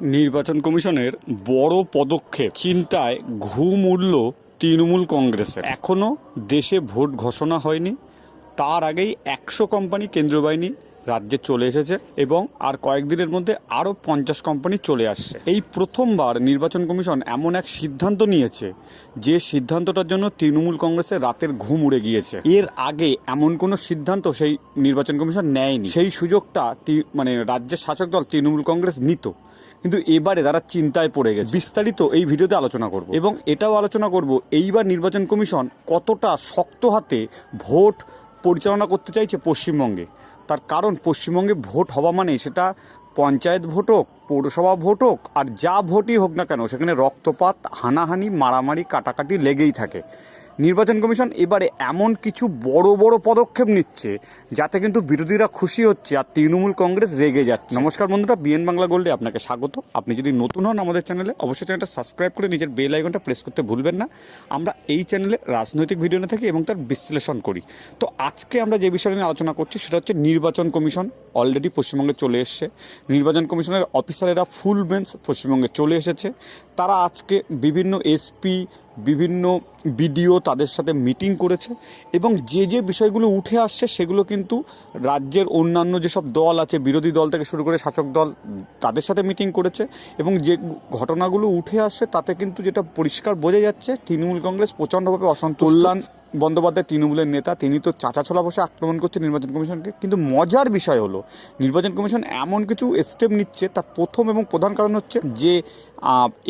নির্বাচন কমিশনের বড় পদক্ষেপ। চিন্তায় ঘুম উঠল তৃণমূল কংগ্রেসের। এখনও দেশে ভোট ঘোষণা হয়নি। তার আগেই একশো কোম্পানি কেন্দ্রীয় বাহিনী রাজ্যে চলে এসেছে এবং আর কয়েকদিনের মধ্যে আরও পঞ্চাশ কোম্পানি চলে আসছে। এই প্রথমবার নির্বাচন কমিশন এমন এক সিদ্ধান্ত নিয়েছে যে সিদ্ধান্তটার জন্য তৃণমূল কংগ্রেসের রাতের ঘুম উড়ে গিয়েছে। এর আগে এমন কোনো সিদ্ধান্ত সেই নির্বাচন কমিশন নেয়নি। সেই সুযোগটা মানে রাজ্যের শাসক দল তৃণমূল কংগ্রেস নিত। কিন্তু এবারে তারা চিন্তায় পড়ে গেছে। বিস্তারিত এই ভিডিওতে আলোচনা করব। এবং এটাও আলোচনা করব, এইবার নির্বাচন কমিশন কতটা শক্ত হাতে ভোট পরিচালনা করতে চাইছে পশ্চিমবঙ্গে। তার কারণ, পশ্চিমবঙ্গে ভোট হওয়া মানে সেটা পঞ্চায়েত ভোট হোক, পৌরসভা ভোট হোক, আর যা ভোটই হোক না কেন, সেখানে রক্তপাত, হানাহানি, মারামারি, কাটাকাটি লেগেই থাকে। নির্বাচন কমিশন এবারে এমন কিছু বড় বড় পদক্ষেপ নিচ্ছে যাতে কিন্তু বিরোধীরা খুশি হচ্ছে আর তৃণমূল কংগ্রেস রেগে যাচ্ছে। নমস্কার বন্ধুরা, বিএন বাংলা গোল্ডে আপনাকে স্বাগত। আপনি যদি নতুন হন আমাদের চ্যানেলে, অবশ্যই চ্যানেলটা সাবস্ক্রাইব করে নিজের বেল আইকনটা প্রেস করতে ভুলবেন না। আমরা এই চ্যানেলে রাজনৈতিক ভিডিও নিয়ে থাকি এবং তার বিশ্লেষণ করি। তো আজকে আমরা যে বিষয় নিয়ে আলোচনা করছি, সেটা হচ্ছে নির্বাচন কমিশন। অলরেডি পশ্চিমবঙ্গে চলে এসছে। নির্বাচন কমিশনের অফিসারেরা ফুল বেঞ্চ পশ্চিমবঙ্গে চলে এসেছে। তারা আজকে বিভিন্ন এসপি বিভিন্ন বিডিও তাদের সাথে মিটিং করেছে এবং যে যে বিষয়গুলো উঠে আসছে সেগুলো কিন্তু রাজ্যের অন্যান্য যেসব দল আছে, বিরোধী দল থেকে শুরু করে শাসক দল তাদের সাথে মিটিং করেছে এবং যে ঘটনাগুলো উঠে আসছে তাতে কিন্তু যেটা পরিষ্কার বোঝা যাচ্ছে, তৃণমূল কংগ্রেস প্রচণ্ডভাবে অসন্তুষ্ট। কল্যাণ বন্দ্যোপাধ্যায় তৃণমূলের নেতা, তিনি তো চাচাছোলা বসে আক্রমণ করছে নির্বাচন কমিশনকে। কিন্তু মজার বিষয় হলো, নির্বাচন কমিশন এমন কিছু স্টেপ নিচ্ছে, তার প্রথম এবং প্রধান কারণ হচ্ছে যে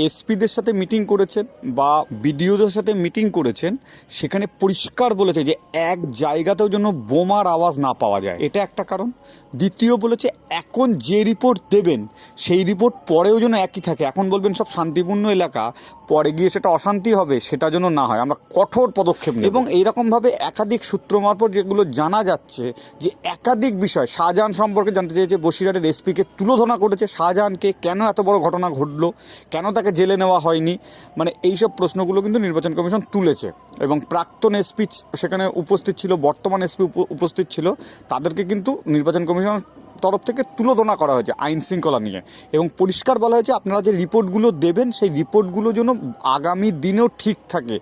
এসপিদের সাথে মিটিং করেছেন বা বিডিওদের সাথে মিটিং করেছেন, সেখানে পরিষ্কার বলেছে যে এক জায়গাতেও যেন বোমার আওয়াজ না পাওয়া যায়। এটা একটা কারণ। দ্বিতীয় বলেছে, এখন যে রিপোর্ট দেবেন, সেই রিপোর্ট পরেও যেন একই থাকে। এখন বলবেন, সব শান্তিপূর্ণ এলাকা, পরে গিয়ে সেটা অশান্তি হবে, সেটা যেন না হয়। আমরা কঠোর পদক্ষেপ নেব। এবং এইরকমভাবে একাধিক সূত্র মারফত যেগুলো জানা যাচ্ছে, যে একাধিক বিষয়, শাহজাহান সম্পর্কে জানতে চেয়েছে, বসিরহাটের এসপিকে তুলোধনা করেছে। শাহজাহানকে কেন এত বড় ঘটনা ঘটলো? কেন তাকে জেলে নেওয়া হয়নি? মানে এইসব প্রশ্নগুলো কিন্তু নির্বাচন কমিশন তুলেছে। এবং প্রাক্তন এসপি, সেখানে উপস্থিত ছিল বর্তমান এসপি উপস্থিত ছিল তাদেরকে কিন্তু নির্বাচন কমিশন তরফ থেকে তুলোধনা করা হয়েছে আইন শৃঙ্খলা নিয়ে। এবং পরিষ্কার বলা হয়েছে আপনারা যে রিপোর্টগুলো দেবেন, সেই রিপোর্টগুলো যেন আগামী দিনেও ঠিক থাকে।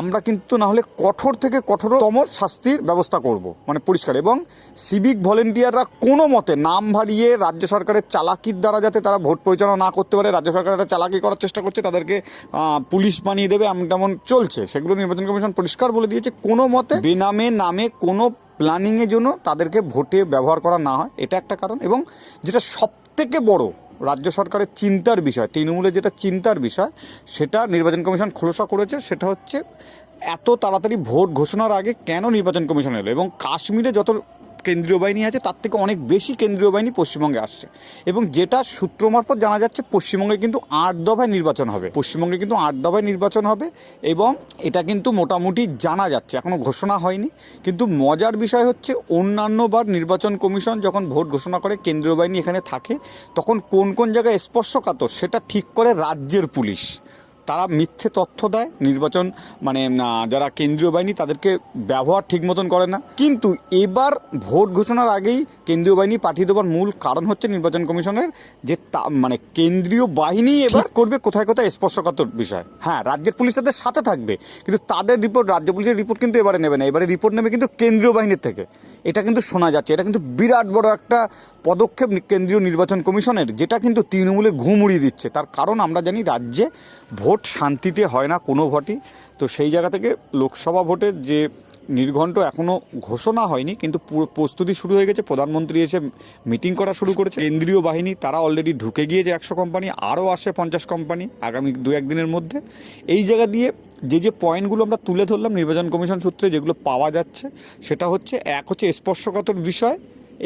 আমরা কিন্তু না হলে কঠোর থেকে কঠোরতম শাস্তির ব্যবস্থা করব মানে পরিষ্কার। এবং সিভিক ভলেন্টিয়াররা কোনো মতে নাম ভারিয়ে রাজ্য সরকারের চালাকির দ্বারা যাতে তারা ভোট পরিচালনা না করতে পারে, রাজ্য সরকার একটা চালাকি করার চেষ্টা করছে, তাদেরকে পুলিশ বানিয়ে দেবে, এমন তেমন চলছে। সেগুলো নির্বাচন কমিশন পরিষ্কার বলে দিয়েছে। কোনো মতে বেনামে নামে কোনো প্ল্যানিংয়ের জন্য তাদেরকে ভোটে ব্যবহার করা না হয়। এটা একটা কারণ। এবং যেটা সব থেকে বড় রাজ্য সরকারের চিন্তার বিষয়, তৃণমূলের যেটা চিন্তার বিষয়, সেটা নির্বাচন কমিশন খোলসা করেছে। সেটা হচ্ছে এত তাড়াতাড়ি ভোট ঘোষণার আগে কেন নির্বাচন কমিশন এলো? এবং কাশ্মীরে যত কেন্দ্রীয় বাহিনী আছে, তার থেকে অনেক বেশি কেন্দ্রীয় বাহিনী পশ্চিমবঙ্গে আসছে। এবং যেটা সূত্র মারফত জানা যাচ্ছে, পশ্চিমবঙ্গে কিন্তু আট দফায় নির্বাচন হবে। পশ্চিমবঙ্গে কিন্তু আট দফায় নির্বাচন হবে এবং এটা কিন্তু মোটামুটি জানা যাচ্ছে এখনও ঘোষণা হয়নি। কিন্তু মজার বিষয় হচ্ছে, অন্যান্যবার নির্বাচন কমিশন যখন ভোট ঘোষণা করে কেন্দ্রীয় বাহিনী এখানে থাকে, তখন কোন কোন জায়গায় স্পর্শকাতর, সেটা ঠিক করে রাজ্যের পুলিশ। তারা মিথ্যে তথ্য দেয় নির্বাচন মানে যারা কেন্দ্রীয় বাহিনী তাদেরকে ব্যবহার ঠিক মতন করে না। কিন্তু এবার ভোট ঘোষণার আগেই কেন্দ্রীয় বাহিনী পাঠিয়ে দেওয়ার মূল কারণ হচ্ছে নির্বাচন কমিশনের যে তা- মানে কেন্দ্রীয় বাহিনী এবার করবে কোথায় কোথায় স্পর্শকাতর বিষয়। হ্যাঁ রাজ্যের পুলিশ তাদের সাথে থাকবে কিন্তু তাদের রিপোর্ট রাজ্য পুলিশের রিপোর্ট কিন্তু এবারে নেবে না। এবারে রিপোর্ট নেবে কিন্তু কেন্দ্রীয় বাহিনীর থেকে। এটা কিন্তু শোনা যাচ্ছে। এটা কিন্তু বিরাট বড় একটা পদক্ষেপ কেন্দ্রীয় নির্বাচন কমিশনের, যেটা কিন্তু তৃণমূলে ঘুম উড়িয়ে দিচ্ছে। তার কারণ আমরা জানি রাজ্যে ভোট শান্তিতে হয় না কোনো ভোটই। তো সেই জায়গা থেকে লোকসভা ভোটের যে নির্ঘণ্ট এখনও ঘোষণা হয়নি, কিন্তু প্রস্তুতি শুরু হয়ে গেছে। প্রধানমন্ত্রী এসে মিটিং করা শুরু করেছে। কেন্দ্রীয় বাহিনী, তারা অলরেডি ঢুকে গিয়েছে একশো কোম্পানি আরও আসে পঞ্চাশ কোম্পানি আগামী দু, একদিনের মধ্যে। এই জায়গা দিয়ে যে যে পয়েন্টগুলো আমরা তুলে ধরলাম নির্বাচন কমিশন সূত্রে, যেগুলো পাওয়া যাচ্ছে, সেটা হচ্ছে, এক হচ্ছে স্পর্শকাতর বিষয়,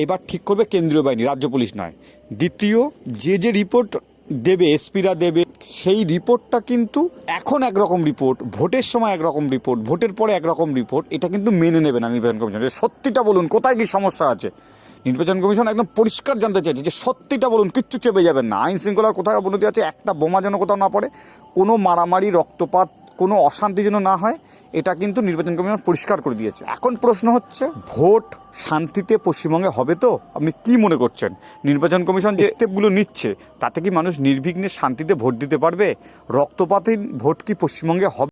এবার ঠিক করবে কেন্দ্রীয় বাহিনী, রাজ্য পুলিশ নয়। দ্বিতীয়, যে যে রিপোর্ট দেবে, এসপিরা দেবে, সেই রিপোর্টটা কিন্তু এখন একরকম রিপোর্ট, ভোটের সময় একরকম রিপোর্ট, ভোটের পরে একরকম রিপোর্ট, এটা কিন্তু মেনে নেবে না নির্বাচন কমিশন। সত্যিটা বলুন, কোথায় কি সমস্যা আছে? নির্বাচন কমিশন একদম পরিষ্কার জানতে চাইছে যে সত্যিটা বলুন, কিচ্ছু চেপে যাবেন না। আইন শৃঙ্খলার কোথায় অবনতি আছে, একটা বোমা যেন কোথাও না পড়ে, কোনো মারামারি, রক্তপাত, কোনো অশান্তি যেন না হয় এটা কিন্তু নির্বাচন কমিশন পরিষ্কার করে দিয়েছে। এখন প্রশ্ন হচ্ছে, ভোট শান্তিতে পশ্চিমবঙ্গে হবে তো? আপনি কি মনে করছেন? নির্বাচন কমিশন যে স্টেপগুলো নিচ্ছে, তাতে কি মানুষ নির্বিঘ্নে শান্তিতে ভোট দিতে পারবে? রক্তপাতহীন ভোট কি পশ্চিমবঙ্গে হবে?